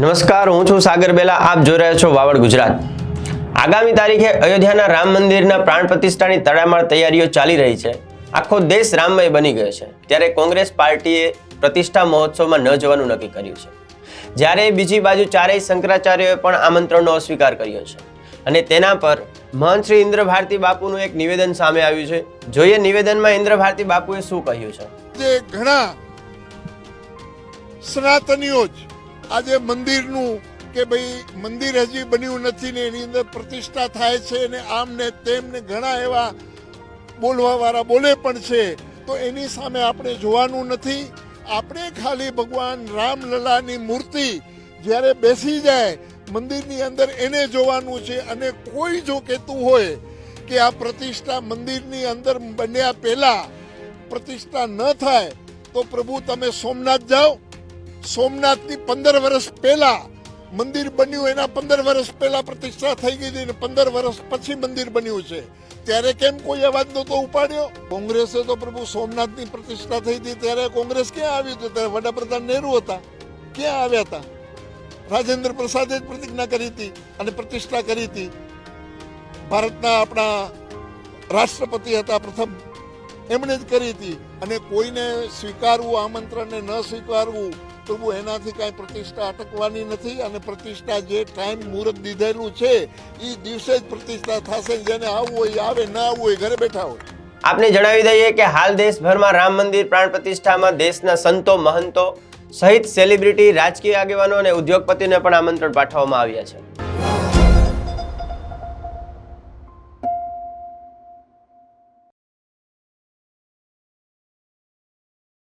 નમસ્કાર, હું છું સાગર બેલા, આપ જોઈ રહ્યા છો વાવડ ગુજરાત. આગામી તારીખે અયોધ્યાના રામ મંદિરના પ્રાણ પ્રતિષ્ઠાની તડામાર તૈયારીઓ ચાલી રહી છે. આખો દેશ રામમય બની ગયો છે. ત્યારે કોંગ્રેસ પાર્ટીએ પ્રતિષ્ઠા મહોત્સવમાં ન જવાનું નક્કી કર્યું છે. જ્યારે બીજી બાજુ ચારેય શંકરાચાર્યોએ પણ આમંત્રણનો અસ્વીકાર કર્યો છે. અને તેના પર મહંત શ્રી ઇન્દ્ર ભારતી બાપુનું એક નિવેદન સામે આવ્યું છે. જોઈએ નિવેદનમાં ઇન્દ્ર ભારતી બાપુએ શું કહ્યું છે? ઘણા સનાતનીઓ જ આજે મંદિરનું કે ભાઈ મંદિર હજી બન્યું નથી ને એની અંદર પ્રતિષ્ઠા થાય છે ને આમ ને તેમ ને ઘણા એવા બોલવાવાળા બોલે પણ છે, તો એની સામે આપણે જોવાનું નથી. આપણે ખાલી ભગવાન રામલલાની મૂર્તિ જ્યારે બેસી જાય, મંદિરની અંદર એને જોવાનું છે અને કોઈ જો કહેતું હોય કે આ પ્રતિષ્ઠા મંદિરની અંદર બન્યા પહેલાં પ્રતિષ્ઠા ન થાય, તો પ્રભુ તમે સોમનાથ જાઓ. સોમનાથની પંદર વર્ષ પહેલા મંદિર બન્યું, એના પંદર વર્ષ પહેલા પ્રતિષ્ઠા થઈ ગઈ હતી પંદર વર્ષ પછી મંદિર બન્યું છે. ત્યારે કેમ કોઈ અવાજ નહોતો ઉપાડ્યો? કોંગ્રેસે તો પ્રભુ સોમનાથની પ્રતિષ્ઠા થઈ હતી, ત્યારે કોંગ્રેસ ક્યાં આવ્યું હતું? ત્યારે વડાપ્રધાન નહેરુ હતા. ક્યાં આવ્યા હતા? રાજેન્દ્ર પ્રસાદે જ પ્રતિજ્ઞા કરી હતી અને પ્રતિષ્ઠા કરી હતી. ભારતના આપણા રાષ્ટ્રપતિ હતા પ્રથમ. એમણે જ કરી હતી. અને કોઈને સ્વીકારવું, આમંત્રણને ન સ્વીકારવું પ્રભુ એનાથી કાંઈ પ્રતિષ્ઠા અટકવાની નથી અને પ્રતિષ્ઠા જે ટાઈમ મુહૂર્ત દીધેલું છે, એ દિવસે જ પ્રતિષ્ઠા થશે જેને આવવું હોય આવે, ના આવવું હોય ઘરે બેઠા હોય. આપને જણાવી દઈએ કે હાલ દેશભરમાં રામ મંદિર પ્રાણ પ્રતિષ્ઠામાં દેશના સંતો, મહંતો સહિત સેલિબ્રિટી રાજકીય આગેવાનો અને ઉદ્યોગપતિને પણ આમંત્રણ પાઠવવામાં આવ્યા છે.